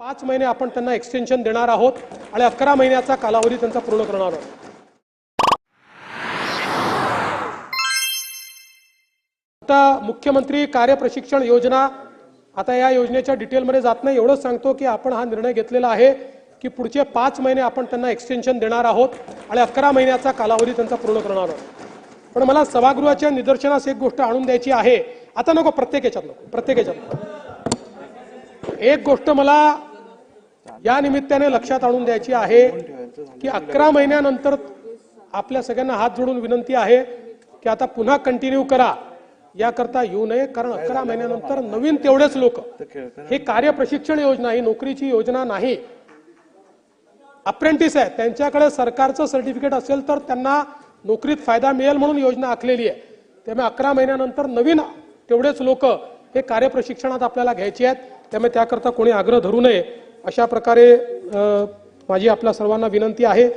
पाच महिने आपण त्यांना एक्सटेन्शन देणार आहोत आणि अकरा महिन्याचा कालावधी त्यांचा पूर्ण करणार आहोत. आता मुख्यमंत्री कार्यप्रशिक्षण योजना आता या योजनेच्या डिटेलमध्ये जात नाही. एवढंच सांगतो की आपण हा निर्णय घेतलेला आहे की पुढचे पाच महिने आपण त्यांना एक्सटेन्शन देणार आहोत आणि अकरा महिन्याचा कालावधी त्यांचा पूर्ण करणार आहोत. पण मला सभागृहाच्या निदर्शनास एक गोष्ट आणून द्यायची आहे. आता नको प्रत्येक याच्यात नको प्रत्येक याच्यात नको. एक गोष्ट मला या निमित्ताने लक्षात आणून द्यायची आहे की अकरा महिन्यानंतर आपल्या सगळ्यांना हात जोडून विनंती आहे की आता पुन्हा कंटिन्यू करा. याकरता येऊ नये कारण अकरा महिन्यानंतर नवीन तेवढेच लोक. हे कार्यप्रशिक्षण योजना ही नोकरीची योजना नाही. अप्रेंटिस आहे. त्यांच्याकडे सरकारचं सर्टिफिकेट असेल तर त्यांना नोकरीत फायदा मिळेल म्हणून योजना आखलेली आहे. त्यामुळे अकरा महिन्यानंतर नवीन तेवढेच लोक हे कार्यप्रशिक्षणात आपल्याला घ्यायचे आहेत. त्यामुळे त्याकरता कोणी आग्रह धरू नये. अशा प्रकारे माझी आपल्या सर्वांना विनंती आहे.